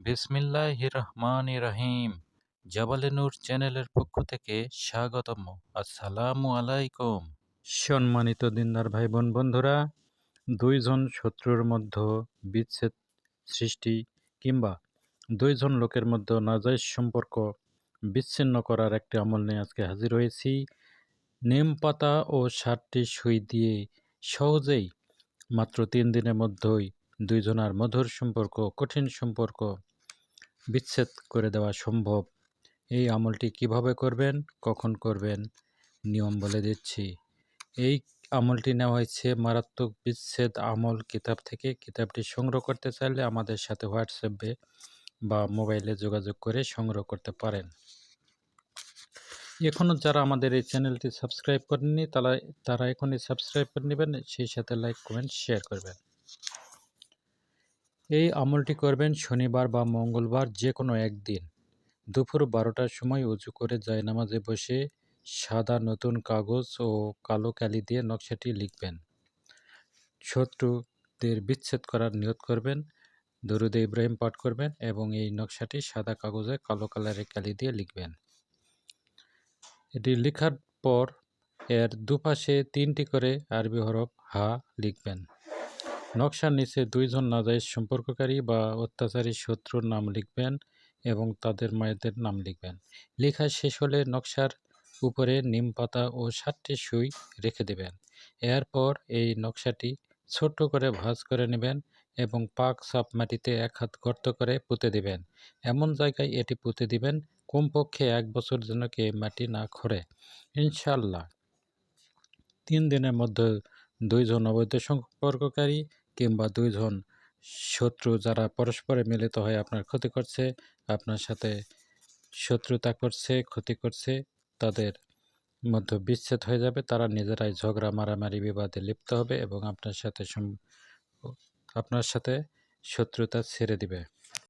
বিসমিল্লাহ রহমান রহিম জাবালে নূর চ্যানেলের পক্ষ থেকে স্বাগতম। আসসালামু আলাইকুম। সম্মানিত দিনদার ভাই বোন বন্ধুরা, দুইজন শত্রুর মধ্যে বিচ্ছেদ সৃষ্টি কিংবা দুইজন লোকের মধ্যে নাজাইজ সম্পর্ক বিচ্ছিন্ন করার একটি আমল নিয়ে আজকে হাজির হয়েছি। নিম পাতা ও সাতটি সুই দিয়ে সহজেই মাত্র তিন দিনের মধ্যেই দুইজনার মধুর সম্পর্ক, কঠিন সম্পর্ক বিচ্ছেদ করে দেওয়া সম্ভব। এই আমলটি কীভাবে করবেন, কখন করবেন, নিয়ম বলে দিচ্ছি। এই আমলটি নেওয়া হয়েছে মারাত্মক বিচ্ছেদ আমল কিতাব থেকে। কিতাবটি সংগ্রহ করতে চাইলে আমাদের সাথে হোয়াটসঅ্যাপে বা মোবাইলে যোগাযোগ করে সংগ্রহ করতে পারেন। এখনও যারা আমাদের এই চ্যানেলটি সাবস্ক্রাইব করেননি, তারা তারা এখনই সাবস্ক্রাইব করে নেবেন, সেই সাথে লাইক, কমেন্ট, শেয়ার করবেন। এই আমলটি করবেন শনিবার বা মঙ্গলবার যে কোনো একদিন। দুপুর বারোটার সময় উঁচু করে নামাজে বসে সাদা নতুন কাগজ ও কালো কালি দিয়ে নকশাটি লিখবেন। শত্রুদের বিচ্ছেদ করার নিয়ত করবেন, দরুদে ইব্রাহিম পাঠ করবেন এবং এই নকশাটি সাদা কাগজে কালো কালারের কালি দিয়ে লিখবেন। এটি লেখার পর এর দুপাশে তিনটি করে আরবি হরফ হা লিখবেন। নকশার নিচে দুইজন নাজাইজ সম্পর্ককারী বা অত্যাচারী শত্রুর নাম লিখবেন এবং তাদের মায়েদের নাম লিখবেন। লেখা শেষ হলে নকশার উপরে নিম পাতা ও সাতটি সুই রেখে দেবেন। এরপর এই নকশাটি ছোট করে ভাঁজ করে নেবেন এবং পাক সাপ মাটিতে এক হাত গর্ত করে পুঁতে দিবেন। এমন জায়গায় এটি পুঁতে দিবেন, কমপক্ষে এক বছর যেন কে মাটি না খড়ে। ইনশাল্লাহ তিন দিনের মধ্যে দুইজন অবৈধ সম্পর্ককারী কিংবা দুইজন শত্রু যারা পরস্পরে মিলিত হয়ে আপনার ক্ষতি করছে, আপনার সাথে শত্রুতা করছে, ক্ষতি করছে, তাদের মধ্যে বিচ্ছেদ হয়ে যাবে। তারা নিজেরাই ঝগড়া, মারামারি, বিবাদে লিপ্ত হবে এবং আপনার সাথে আপনার সাথে শত্রুতা ছেড়ে দিবে।